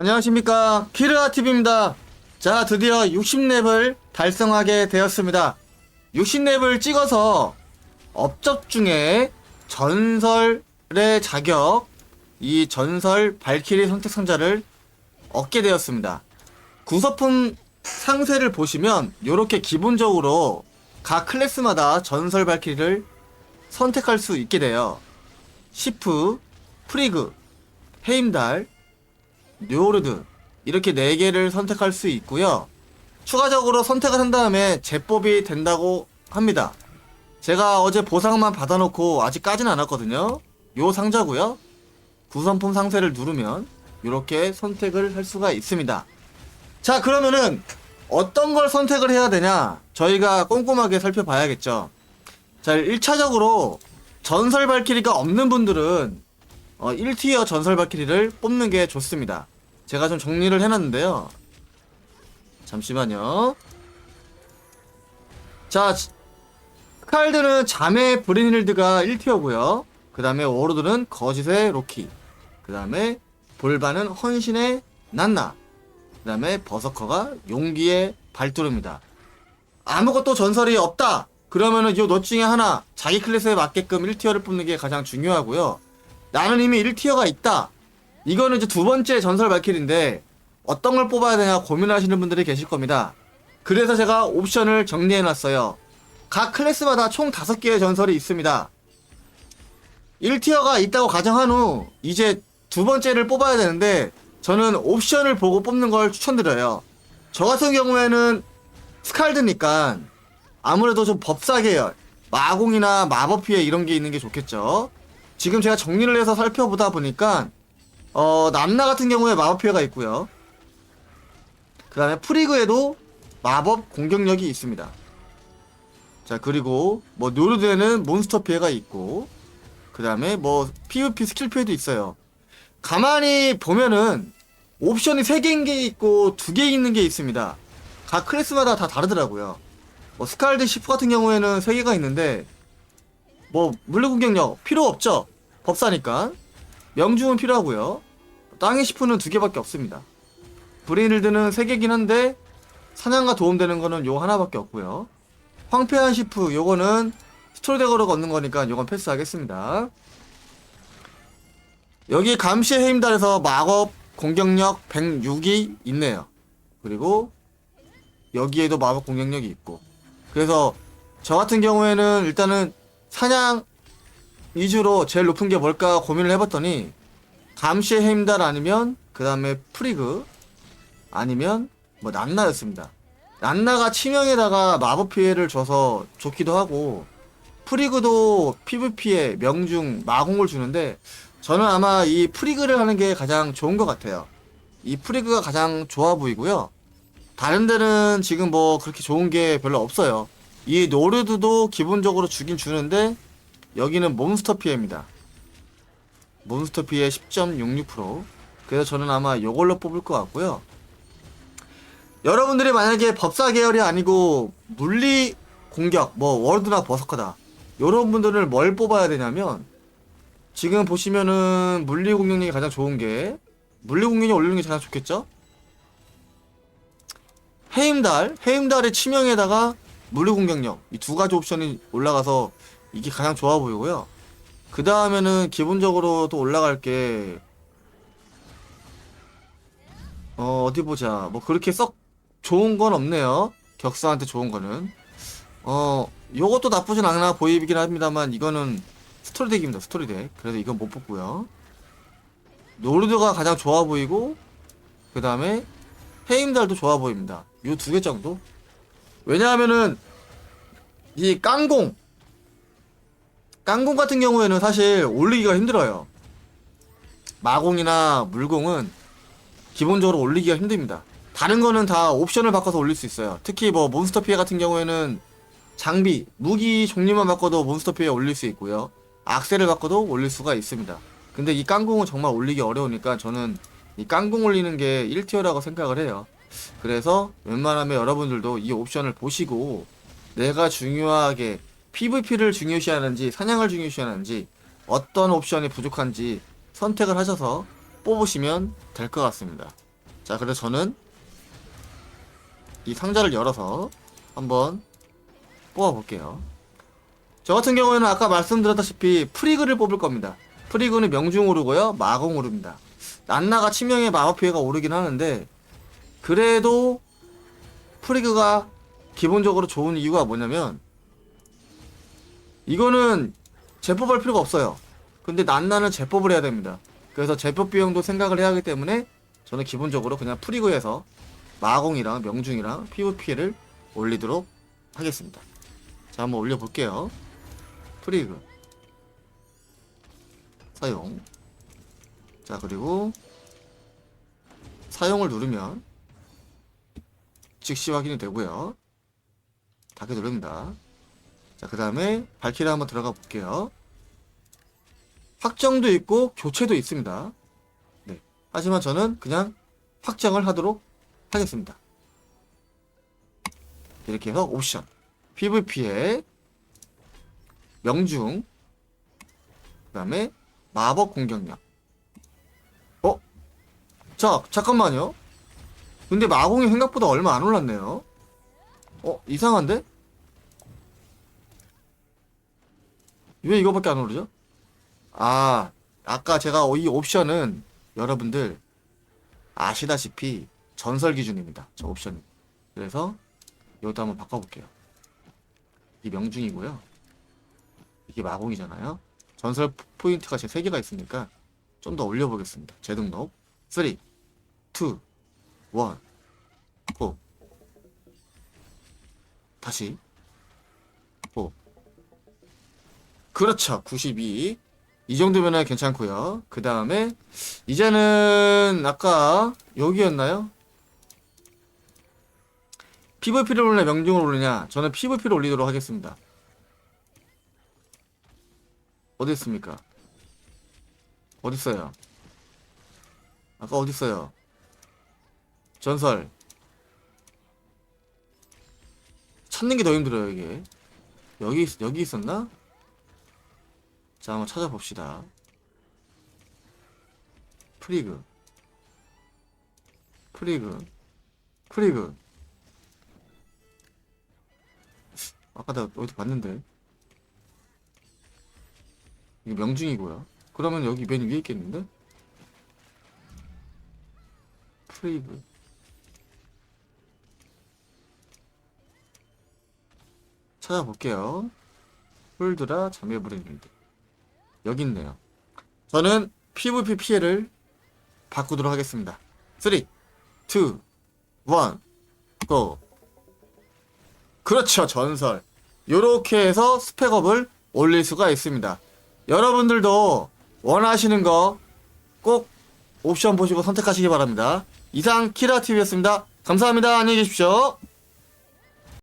안녕하십니까. 키르아TV입니다. 자 드디어 60렙을 달성하게 되었습니다. 60렙을 찍어서 업적 중에 전설의 자격 이 전설 발키리 선택 상자를 얻게 되었습니다. 구서품 상세를 보시면 이렇게 기본적으로 각 클래스마다 전설 발키리를 선택할 수 있게 돼요. 시프, 프리그, 헤임달, 뇨르드 이렇게 4개를 선택할 수 있고요. 추가적으로 선택을 한 다음에 제법이 된다고 합니다. 제가 어제 보상만 받아놓고 아직까지는 않았거든요. 요 상자고요. 구성품 상세를 누르면 이렇게 선택을 할 수가 있습니다. 자 그러면은 어떤 걸 선택을 해야 되냐 저희가 꼼꼼하게 살펴봐야겠죠. 자 1차적으로 전설 발키리가 없는 분들은 어, 1티어 전설 발키리를 뽑는 게 좋습니다. 제가 좀 정리를 해놨는데요. 잠시만요. 자, 스칼드는 자매 브리닐드가 1티어고요. 그 다음에 워로드는 거짓의 로키. 그 다음에 볼바는 헌신의 난나. 그 다음에 버서커가 용기의 발두르입니다. 아무것도 전설이 없다! 그러면은 요넛 중에 하나 자기 클래스에 맞게끔 1티어를 뽑는 게 가장 중요하고요. 나는 이미 1티어가 있다. 이거는 이제 두 번째 전설 발길인데 어떤 걸 뽑아야 되냐 고민하시는 분들이 계실 겁니다. 그래서 제가 옵션을 정리해 놨어요. 각 클래스마다 총 5개의 전설이 있습니다. 1티어가 있다고 가정한 후 이제 두 번째를 뽑아야 되는데 저는 옵션을 보고 뽑는 걸 추천드려요. 저 같은 경우에는 스칼드니까 아무래도 좀 법사 계열, 마공이나 마법 피해 이런 게 있는 게 좋겠죠. 지금 제가 정리를 해서 살펴보다 보니까 어 남나 같은 경우에 마법 피해가 있고요. 그 다음에 프리그에도 마법 공격력이 있습니다. 자 그리고 뭐 노르드에는 몬스터 피해가 있고 그 다음에 뭐 PVP 스킬 피해도 있어요. 가만히 보면은 옵션이 3개인 게 있고 2개 있는 게 있습니다. 각 클래스마다 다 다르더라고요. 뭐 스칼드 시프 같은 경우에는 3개가 있는데 뭐 물리 공격력 필요 없죠. 법사니까. 명중은 필요하고요. 땅의 시프는 2개밖에 없습니다. 브레인일드는 3개긴 한데 사냥과 도움되는 거는 요 하나밖에 없고요. 황폐한 시프 요거는 스토리덱으로 걷는 거니까 요건 패스하겠습니다. 여기 감시의 해임달에서 마법 공격력 106이 있네요. 그리고 여기에도 마법 공격력이 있고 그래서 저 같은 경우에는 일단은 사냥 위주로 제일 높은 게 뭘까 고민을 해봤더니 감시의 해임달 아니면 그 다음에 프리그 아니면 뭐 난나였습니다. 난나가 치명에다가 마법 피해를 줘서 좋기도 하고 프리그도 PVP에 명중 마공을 주는데 저는 아마 이 프리그를 하는 게 가장 좋은 것 같아요. 이 프리그가 가장 좋아 보이고요. 다른 데는 지금 뭐 그렇게 좋은 게 별로 없어요. 이 노르드도 기본적으로 주긴 주는데 여기는 몬스터 피해입니다. 몬스터 피해 10.66% 그래서 저는 아마 이걸로 뽑을 것 같고요. 여러분들이 만약에 법사 계열이 아니고 물리 공격 뭐 워드나 버서커다 이런 분들을 뭘 뽑아야 되냐면 지금 보시면은 물리 공격력이 가장 좋은 게 물리 공격력 올리는 게 가장 좋겠죠? 해임달, 해임달의 치명에다가 물리 공격력 이 두 가지 옵션이 올라가서 이게 가장 좋아 보이고요. 그 다음에는 기본적으로 또 올라갈 게 어, 어디 보자. 뭐 그렇게 썩 좋은 건 없네요. 격사한테 좋은 거는. 어, 요것도 나쁘진 않아 보이긴 합니다만 이거는 스토리 덱입니다. 스토리 덱. 그래서 이건 못 뽑고요. 노르드가 가장 좋아 보이고 그 다음에 헤임달도 좋아 보입니다. 요 두 개 정도? 왜냐하면은 이 깡공 깡공 같은 경우에는 사실 올리기가 힘들어요. 마공이나 물공은 기본적으로 올리기가 힘듭니다. 다른 거는 다 옵션을 바꿔서 올릴 수 있어요. 특히 뭐 몬스터 피해 같은 경우에는 장비, 무기 종류만 바꿔도 몬스터 피해 올릴 수 있고요. 악셀을 바꿔도 올릴 수가 있습니다. 근데 이 깡공은 정말 올리기 어려우니까 저는 이 깡공 올리는 게 1티어라고 생각을 해요. 그래서 웬만하면 여러분들도 이 옵션을 보시고 내가 중요하게 PVP를 중요시하는지 사냥을 중요시하는지 어떤 옵션이 부족한지 선택을 하셔서 뽑으시면 될 것 같습니다. 자, 그래서 저는 이 상자를 열어서 한번 뽑아볼게요. 저 같은 경우에는 아까 말씀드렸다시피 프리그를 뽑을 겁니다. 프리그는 명중 오르고요, 마공 오릅니다. 난나가 치명의 마법 피해가 오르긴 하는데 그래도 프리그가 기본적으로 좋은 이유가 뭐냐면 이거는 제법할 필요가 없어요. 근데 난나는 제법을 해야 됩니다. 그래서 제법 비용도 생각을 해야 하기 때문에 저는 기본적으로 그냥 프리그에서 마공이랑 명중이랑 PVP를 올리도록 하겠습니다. 자, 한번 올려볼게요. 프리그. 사용. 자, 그리고 사용을 누르면 즉시 확인이 되고요. 닫게 누릅니다. 자, 그 다음에 발키리 한번 들어가 볼게요. 확정도 있고 교체도 있습니다. 네. 하지만 저는 그냥 확정을 하도록 하겠습니다. 이렇게 해서 옵션. PVP에 명중. 그 다음에 마법 공격력. 어? 자, 잠깐만요. 근데 마공이 생각보다 얼마 안 올랐네요. 어, 이상한데? 왜 이거밖에 안 오르죠? 아, 아까 제가 이 옵션은 여러분들 아시다시피 전설 기준입니다. 저 옵션이. 그래서 이것도 한번 바꿔볼게요. 이 명중이고요. 이게 마공이잖아요. 전설 포인트가 제 3개가 있으니까 좀 더 올려보겠습니다. 재등록 3, 2, 1, 고 다시 고 그렇죠 92 이 정도면 괜찮고요 그 다음에 이제는 아까 여기였나요? PVP를 올리냐 명중을 올리냐 저는 PVP를 올리도록 하겠습니다 어디 있습니까? 어디 있어요? 아까 어디 있어요? 전설. 찾는 게 더 힘들어요 이게. 여기 있- 여기 있었나? 자 한번 찾아봅시다. 프리그. 프리그. 프리그. 아까 내가 어디 봤는데. 이게 명중이고요. 그러면 여기 맨 위에 있겠는데? 프리그 찾아볼게요. 홀드라 자매 브랜드 여기 있네요. 저는 PVP 피해를 바꾸도록 하겠습니다. 3, 2, 1, GO! 그렇죠, 전설. 요렇게 해서 스펙업을 올릴 수가 있습니다. 여러분들도 원하시는 거 꼭 옵션 보시고 선택하시기 바랍니다. 이상 키라TV였습니다. 감사합니다. 안녕히 계십시오.